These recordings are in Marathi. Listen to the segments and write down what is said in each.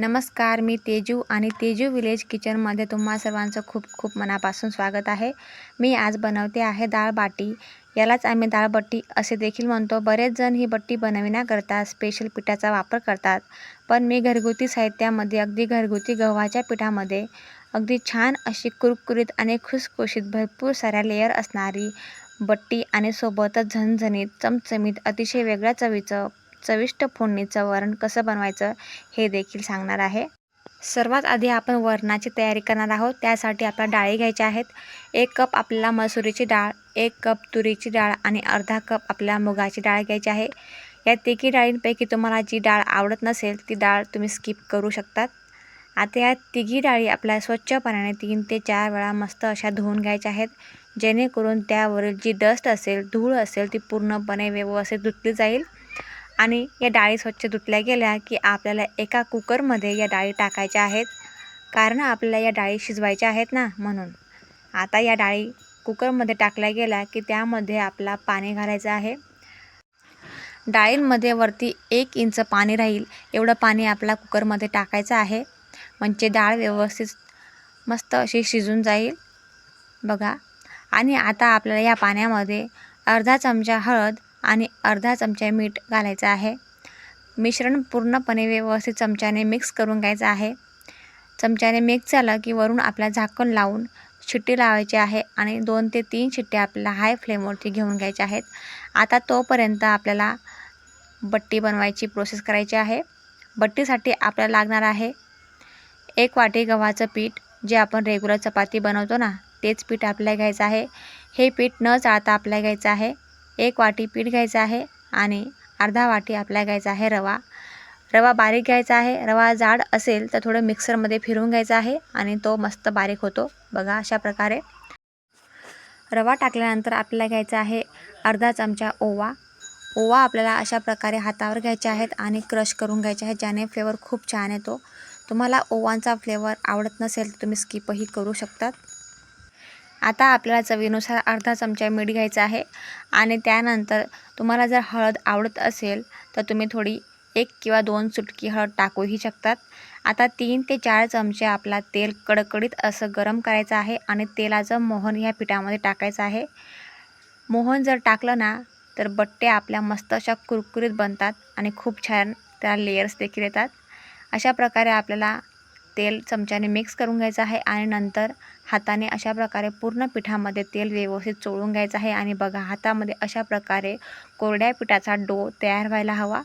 नमस्कार मी तेजू आणि तेजू विलेज किचनमध्ये तुम्हा सर्वांचं खूप खूप मनापासून स्वागत आहे. मी आज बनवते आहे डाळ बाटी. यालाच आम्ही डाळ बट्टी असे देखील म्हणतो. बरेच जण ही बट्टी बनविण्याकरता स्पेशल पिठाचा वापर करतात. पण मी घरगुती साहित्यामध्ये अगदी घरगुती गव्हाच्या पिठामध्ये अगदी छान अशी कुरकुरीत आणि खुसखुशीत भरपूर साऱ्या लेअर असणारी बट्टी आणि सोबतच झणझणीत चमचमीत अतिशय वेगळ्या चवीचं चविष्ट फोडणीचं वरण कसं बनवायचं हे देखील सांगणार आहे. सर्वात आधी आपण वरणाची तयारी करणार आहोत. त्यासाठी आपल्याला डाळी घ्यायच्या आहेत. एक कप आपल्याला मसुरीची डाळ एक कप तुरीची डाळ आणि अर्धा कप आपल्याला मुगाची डाळ घ्यायची आहे. या तिघी डाळींपैकी तुम्हाला जी डाळ आवडत नसेल ती डाळ तुम्ही स्किप करू शकतात. आता या तिघी डाळी आपल्याला स्वच्छ पाण्याने तीन ते चार वेळा मस्त अशा धुवून घ्यायच्या आहेत. जेणेकरून त्यावरील जी डस्ट असेल धूळ असेल ती पूर्णपणे व्यवस्थित धुतली जाईल. आणि या डाळी स्वच्छ धुतल्या गेल्या की आपल्याला एका कुकरमध्ये या डाळी टाकायच्या आहेत. कारण आपल्याला या डाळी शिजवायच्या आहेत ना म्हणून. आता या डाळी कुकरमध्ये टाकल्या गेल्या की त्यामध्ये आपला पाणी घालायचं आहे. डाळींमध्ये वरती एक इंच पाणी राहील एवढं पाणी आपला कुकरमध्ये टाकायचं आहे. म्हणजे डाळ व्यवस्थित मस्त अशी शिजून जाईल. बघा. आणि आता आपल्याला या पाण्यामध्ये अर्धा चमचा हळद आणि अर्धा चमचा मीठ घालायचं आहे. मिश्रण पूर्णपणे व्यवस्थित चमच्याने मिक्स करून घ्यायचं आहे. चमच्याने मिक्स झालं की वरून आपल्या झाकण लावून शिट्टी लावायची आहे आणि दोन ते तीन शिट्ट्या आपल्याला हाय फ्लेमवरती घेऊन घ्यायच्या आहेत. आता तोपर्यंत आपल्याला बट्टी बनवायची प्रोसेस करायची आहे. बट्टीसाठी आपल्याला लागणार आहे एक वाटी गव्हाचं पीठ जे आपण रेग्युलर चपाती बनवतो ना तेच पीठ आपल्याला घ्यायचं आहे. हे पीठ न चाळता आपल्याला घ्यायचं आहे. एक वाटी पीठ घ्यायचं आहे आणि अर्धा वाटी आपल्याला घ्यायचा आहे रवा. रवा बारीक घ्यायचा आहे. रवा जाड असेल तर थोडं मिक्सरमध्ये फिरवून घ्यायचा आहे आणि तो मस्त बारीक होतो. बघा अशा प्रकारे. रवा टाकल्यानंतर आपल्याला घ्यायचा आहे अर्धा चमचा ओवा. ओवा आपल्याला अशा प्रकारे हातावर घ्यायचे आहेत आणि क्रश करून घ्यायचे आहेत ज्याने फ्लेवर खूप छान येतो. तुम्हाला ओवांचा फ्लेवर आवडत नसेल तर तुम्ही स्किपही करू शकतात. आता आपल्याला चवीनुसार अर्धा चमचा मीठ घ्यायचा आहे आणि त्यानंतर तुम्हाला जर हळद आवडत असेल तर तुम्ही थोडी एक किंवा दोन चुटकी हळद टाकूही शकतात. आता तीन ते चार चमचे आपला तेल कडकडीत असं गरम करायचं आहे आणि तेलाचं मोहन ह्या पिठामध्ये टाकायचं आहे. मोहन जर टाकलं ना तर बट्टे आपल्या मस्त अशा कुरकुरीत बनतात आणि खूप छान त्या लेयर्स देखील येतात. अशा प्रकारे आपल्याला तेल चमच्याने मिक्स करून घ्यायचं आहे आणि नंतर हाताने अशा प्रकारे पूर्ण पिठामध्ये तेल व्यवस्थित चोळून घ्यायचं आहे. आणि बघा हातामध्ये अशा प्रकारे कोरड्या पिठाचा डो तयार व्हायला हवा.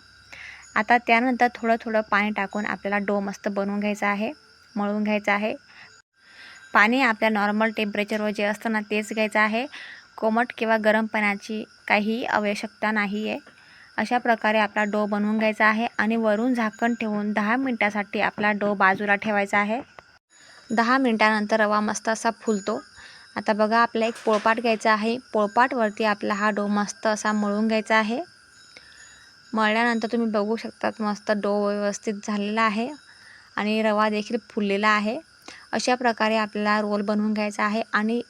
आता त्यानंतर थोडं थोडं पाणी टाकून आपल्याला डो मस्त बनवून घ्यायचा आहे मळून घ्यायचा आहे. पाणी आपल्या नॉर्मल टेम्परेचरवर जे असतं ना तेच घ्यायचं आहे. कोमट किंवा गरम पाण्याची काही आवश्यकता नाही आहे अशा प्रकारे आपला डो बनवून घ्यायचा आहे आणि वरून झाकण ठेवून दहा मिनटासाठी आपला डो बाजूला ठेवायचा आहे. दहा मिनटानंतर रवा मस्त असा फुलतो. आता बघा आपला एक पोळपाट घ्यायचा आहे. पोळपाटवरती आपला हा डो मस्त असा मळून घ्यायचा आहे. मळल्यानंतर तुम्ही बघू शकतात मस्त डो व्यवस्थित झालेला आहे आणि रवा देखील फुललेला आहे. अशा प्रकारे आपल्याला रोल बनवून घ्यायचा आहे आणि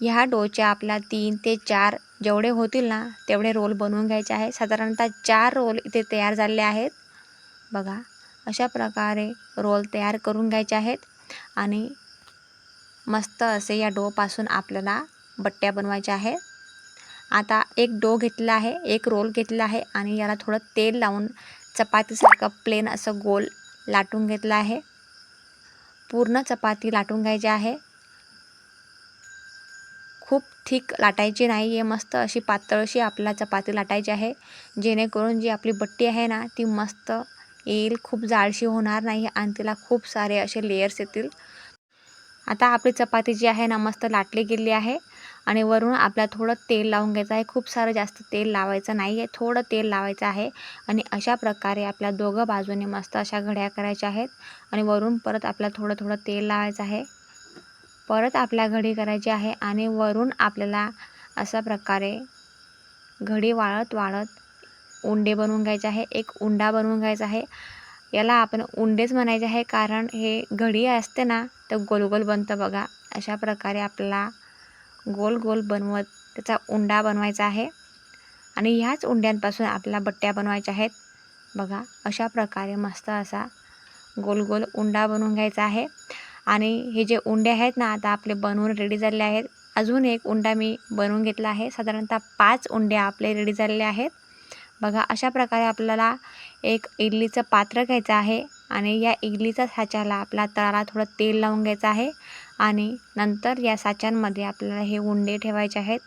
ह्या डोच्या आपल्या तीन ते चार जेवढे होतील ना तेवढे रोल बनवून घ्यायचे आहे साधारणतः चार रोल इथे तयार झाले आहेत. बघा अशा प्रकारे रोल तयार करून घ्यायचे आहेत. आणि मस्त असे या डोपासून आपल्याला बट्ट्या बनवायच्या आहे आता एक डो घेतला आहे एक रोल घेतला आहे आणि याला थोडं तेल लावून चपातीसारखं प्लेन असं गोल लाटून घेतलं आहे. पूर्ण चपाती लाटून घ्यायची आहे. खूप थिक लाटायची नाही आहे मस्त अशी पातळशी आपल्याला चपाती लाटायची आहे. जेणेकरून जी आपली बट्टी आहे ना ती मस्त येईल खूप जाडशी होणार नाही आणि तिला खूप सारे असे लेयर्स येतील. आता आपली चपाती जी आहे ना मस्त लाटली गेली आहे आणि वरून आपल्याला थोडं तेल लावून घ्यायचं आहे. खूप सारं जास्त तेल लावायचं नाही आहे थोडं तेल लावायचं आहे आणि अशा प्रकारे आपल्या दोघं बाजूने मस्त अशा घड्या करायच्या आहेत आणि वरून परत आपल्याला थोडं थोडं तेल लावायचं आहे. परत आपल्या घडी करायची आहे आणि वरून आपल्याला अशा प्रकारे घडी वाळत वाळत उंडे बनवून घ्यायचे आहे. एक उंडा बनवून घ्यायचा आहे. याला आपण उंडेच म्हणायचे आहे. कारण हे घडी असते ना तर गोल गोल बनतं बघा. अशा प्रकारे आपल्याला गोल गोल बनवत त्याचा उंडा बनवायचा आहे. आणि ह्याच उंड्यांपासून आपल्याला बट्ट्या बनवायच्या आहेत. बघा अशा प्रकारे मस्त असा गोल गोल उंडा बनवून घ्यायचा आहे. आणि हे जे उंडे आहेत ना आता आपले बनवून रेडी झाले आहेत. अजून एक उंडा मी बनवून घेतला आहे. साधारणतः पाच उंडे आपले रेडी झालेले आहेत. बघा अशा प्रकारे आपल्याला एक इडलीचं पात्र घ्यायचं आहे आणि या इडलीच्या साच्याला आपला तळाला थोडं तेल लावून घ्यायचं आहे आणि नंतर या साच्यांमध्ये आपल्याला हे उंडे ठेवायचे आहेत.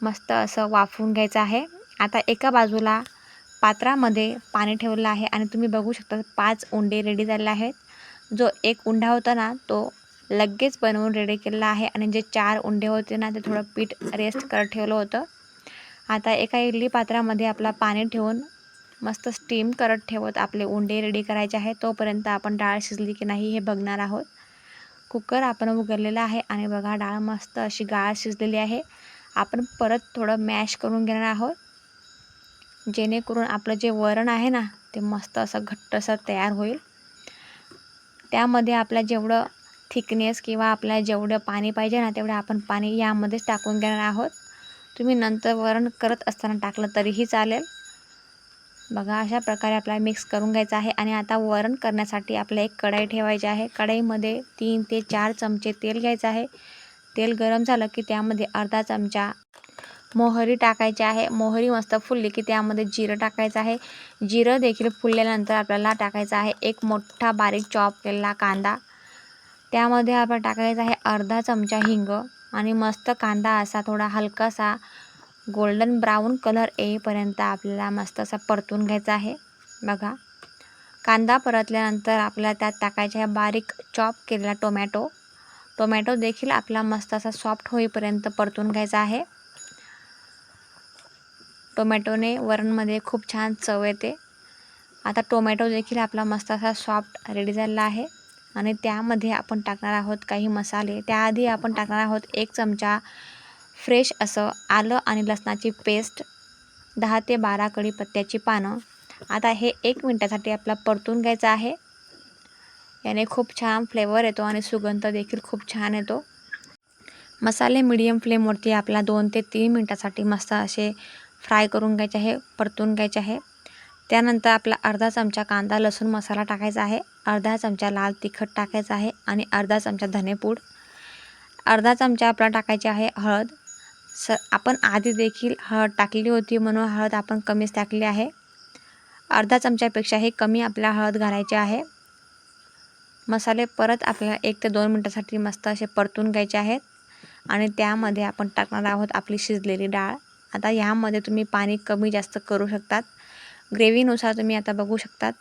मस्त असं वाफवून घ्यायचं आहे. आता एका बाजूला पात्रामध्ये पाणी ठेवलं आहे आणि तुम्ही बघू शकता पाच उंडे रेडी झाले आहेत. जो एक उंडा होता ना तो लगेच बनवून रेडी केलेला आहे. आणि जे चार उंडे होते ना ते थोडं पीठ रेस्ट करत ठेवलं होतं. आता एका इडली पात्रामध्ये आपला पाणी ठेवून मस्त स्टीम करत ठेवत आपले उंडे रेडी करायचे आहे तोपर्यंत आपण डाळ शिजली की नाही हे बघणार आहोत. कुकर आपण उघडलेला आहे आणि बघा डाळ मस्त अशी गाळ शिजलेली आहे. आपण परत थोडं मॅश करून घेणार आहोत. जेणेकरून आपलं जे वरण आहे ना ते मस्त असं घट्टसर तयार होईल. त्यामध्ये आपल्या जेवढं थिकनेस किंवा आपल्याला जेवढं पाणी पाहिजे ना तेवढं आपण पाणी यामध्येच टाकून घेणार आहोत. तुम्ही नंतर वरण करत असताना टाकलं तरीही चालेल. बघा अशा प्रकारे आपल्याला मिक्स करून घ्यायचं आहे आणि आता वरण करण्यासाठी आपल्याला एक कढाई ठेवायची आहे. कढाईमध्ये तीन ते चार चमचे तेल घ्यायचं आहे. तेल गरम झालं की त्यामध्ये अर्धा चमचा मोहरी टाकायची आहे. मोहरी मस्त फुलली की त्यामध्ये जिरं टाकायचं आहे. जिरं देखील फुलल्यानंतर आपल्याला टाकायचं आहे. एक मोठा बारीक चॉप केलेला कांदा. त्यामध्ये आपण टाकायचं आहे अर्धा चमचा हिंग आणि मस्त कांदा असा थोडा हलकासा गोल्डन ब्राऊन कलर येईपर्यंत आपल्याला मस्त असा परतून घ्यायचा आहे. बघा. कांदा परतल्यानंतर आपल्याला त्यात टाकायचे आहे बारीक चॉप केलेला टोमॅटो. टोमॅटो देखील आपला मस्त असा सॉफ्ट होईपर्यंत परतून घ्यायचा आहे. टोमॅटोने वरणमध्ये खूप छान चव येते. आता टोमॅटो देखील आपला मस्त असा सॉफ्ट रेडी झालेला आहे. आणि त्यामध्ये आपण टाकणार आहोत काही मसाले. त्याआधी आपण टाकणार आहोत एक चमचा फ्रेश असं आलं आणि लसणाची पेस्ट दहा ते बारा कढीपत्त्याची पानं. आता हे एक मिनटासाठी आपला परतून घ्यायचं आहे. याने खूप छान फ्लेवर येतो आणि सुगंध देखील खूप छान येतो. मसाले मिडियम फ्लेमवरती आपला दोन ते तीन मिनटासाठी मस्त असे फ्राय करून घ्यायचे आहे परतून घ्यायचे आहे. त्यानंतर आपला अर्धा चमचा कांदा लसूण मसाला टाकायचा आहे अर्धा चमचा लाल तिखट टाकायचा आहे आणि अर्धा चमचा धनेपूड. अर्धा चमचा आपला टाकायचे आहे हळद. स आपण आधी देखील हळद टाकली होती म्हणून हळद आपण कमीच टाकली आहे. अर्धा चमच्यापेक्षाही कमी आपल्या हळद घालायची आहे. मसाले परत आपल्याला एक ते दोन मिनटासाठी मस्त असे परतून घ्यायचे आहेत आणि त्यामध्ये आपण टाकणार आहोत आपली शिजलेली डाळ. आता ह्यामध्ये तुम्ही पाणी कमी जास्त करू शकतात. ग्रेव्हीनुसार तुम्ही आता बघू शकतात.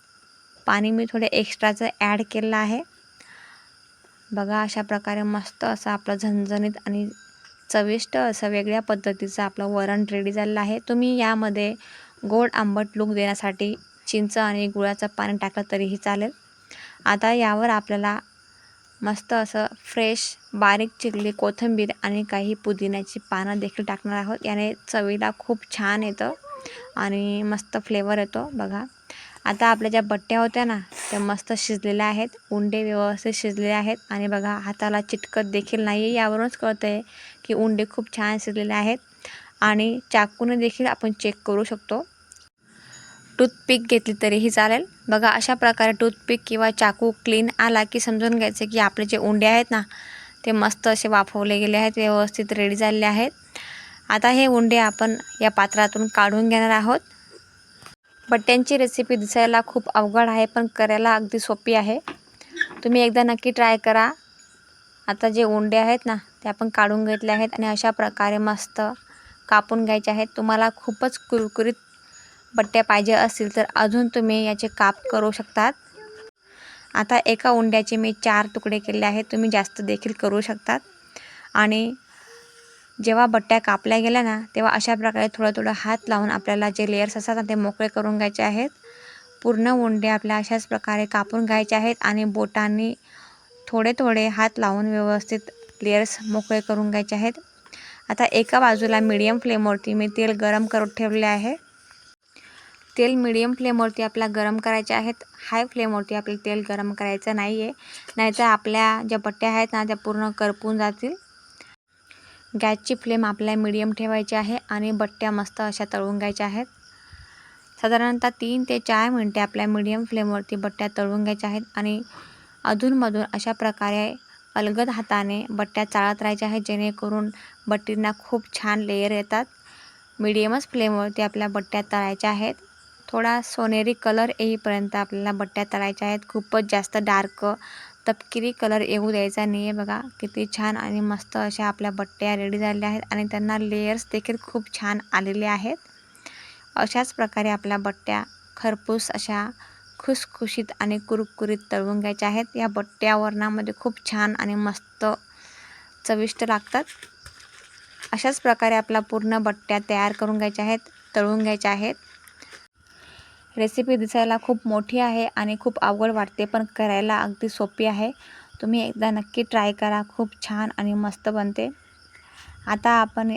पाणी मी थोडे एक्स्ट्राचं ॲड केलेलं आहे. बघा अशा प्रकारे मस्त असं आपलं झणझणीत आणि चविष्ट असं वेगळ्या पद्धतीचं आपलं वरण रेडी झालेलं आहे. तुम्ही यामध्ये गोड आंबट लूक देण्यासाठी चिंच आणि गुळाचं पाणी टाकलं तरीही चालेल. आता यावर आपल्याला मस्त असं फ्रेश बारीक चिरली कोथिंबीर आणि काही पुदिन्याची पानं देखील टाकणार आहोत. याने चवीला खूप छान येतं आणि मस्त फ्लेवर येतो बघा. आता आपल्या ज्या बट्ट्या होत्या ना त्या मस्त शिजलेल्या आहेत. उंडे व्यवस्थित शिजलेले आहेत आणि बघा हाताला चिटकत देखील नाही आहे यावरूनच कळतं आहे की उंडे खूप छान शिजलेले आहेत. आणि चाकूने देखील आपण चेक करू शकतो. टूथपिक घेतली तरीही चालेल. बघा अशा प्रकारे टूथपिक किंवा चाकू क्लीन आला की समजून घ्यायचं की आपले जे उंडे आहेत ना ते मस्त असे वाफवले गेले आहेत व्यवस्थित रेडी झालेले आहेत. आता हे उंडे आपण या पात्रातून काढून घेणार आहोत. बट्ट्यांची रेसिपी दिसायला खूप अवघड आहे पण करायला अगदी सोपी आहे. तुम्ही एकदा नक्की ट्राय करा. आता जे उंडे आहेत ना ते आपण काढून घेतले आहेत आणि अशा प्रकारे मस्त कापून घ्यायचे आहेत. तुम्हाला खूपच कुरकुरीत बट्ट्या पाहिजे असतील तर अजून तुम्ही याचे काप करू शकतात. आता एका उंड्याचे मी चार तुकडे केले आहेत. तुम्ही जास्त देखील करू शकतात. आणि जेव्हा बट्ट्या कापल्या गेल्या ना तेव्हा अशा प्रकारे थोडं थोडं हात लावून आपल्याला जे लेयर्स असतात ना ते मोकळे करून घ्यायचे आहेत. पूर्ण उंडे आपल्या अशाच प्रकारे कापून घ्यायचे आहेत आणि बोटांनी थोडे थोडे हात लावून व्यवस्थित लेयर्स मोकळे करून घ्यायचे आहेत. आता एका बाजूला मीडियम फ्लेमवरती मी तेल गरम करून ठेवले आहे. तेल मीडियम फ्लेमवरती आपल्या गरम करायचे आहेत. हाय फ्लेमवरती आपलं तेल गरम करायचं नाही आहे नाहीतर आपल्या ज्या बट्ट्या आहेत ना त्या पूर्ण करपून जातील. गॅसची फ्लेम आपल्याला मीडियम ठेवायची आहे आणि बट्ट्या मस्त अशा तळून घ्यायच्या आहेत. साधारणतः तीन ते चार मिनटे आपल्या मीडियम फ्लेमवरती बट्ट्या तळून घ्यायच्या आहेत आणि अधूनमधून अशा प्रकारे अलगद हाताने बट्ट्या चाळत राहायच्या आहेत जेणेकरून बट्टींना खूप छान लेयर येतात. मीडियमच फ्लेमवरती आपल्या बट्ट्या तळायच्या आहेत. थोडा सोनेरी कलर येईपर्यंत आपल्याला बट्ट्या तळायच्या आहेत. खूपच जास्त डार्क तपकिरी कलर येऊ द्यायचा नाही आहे बघा. किती छान आणि मस्त अशा आपल्या बट्ट्या रेडी झालेल्या आहेत आणि त्यांना लेयर्स देखील खूप छान आलेले आहेत. अशाच प्रकारे आपल्या बट्ट्या खरपूस अशा खुसखुशीत आणि कुरकुरीत तळवून घ्यायच्या आहेत. या बट्ट्या वरणामध्ये खूप छान आणि मस्त चविष्ट लागतात. अशाच प्रकारे आपला पूर्ण बट्ट्या तयार करून घ्यायच्या आहेत तळून घ्यायच्या आहेत. रेसिपी दिसायला खूप मोठी आहे आणि खूप अवघड वाटते पण करायला अगदी सोपी आहे. तुम्ही एकदा नक्की ट्राय करा. खूप छान आणि मस्त बनते. आता आपण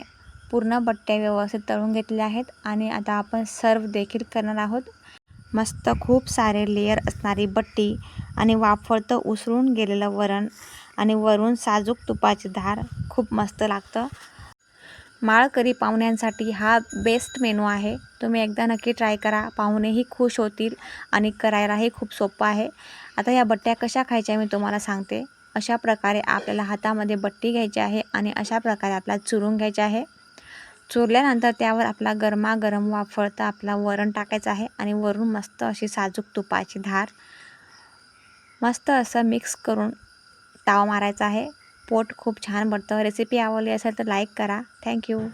पूर्ण बट्ट्या व्यवस्थित तळून घेतल्या आहेत आणि आता आपण सर्व देखील करणार आहोत. मस्त खूप सारे लेयर असणारी बट्टी आणि वाफळतं उसळून गेलेलं वरण आणि वरून साजूक तुपाची धार खूप मस्त लागतं. माळकरी पाहुण्यांसाठी हा बेस्ट मेनू आहे. तुम्ही एकदा नक्की ट्राय करा. पाहुणेही खुश होतील आणि करायलाही खूप सोपं आहे. आता या बट्ट्या कशा खायच्या मी तुम्हाला सांगते. अशा प्रकारे आपल्याला हातामध्ये बट्टी घ्यायची आहे आणि अशा प्रकारे आपल्याला चुरून घ्यायचे आहे. चुरल्यानंतर त्यावर आपला गरमागरम वाफळता आपला वरण टाकायचं आहे आणि वरून मस्त अशी साजूक तुपाची धार मस्त असं मिक्स करून ताव मारायचा आहे. पोट खूप छान भरतं. रेसिपी आवडली असेल तर लाईक करा. थँक्यू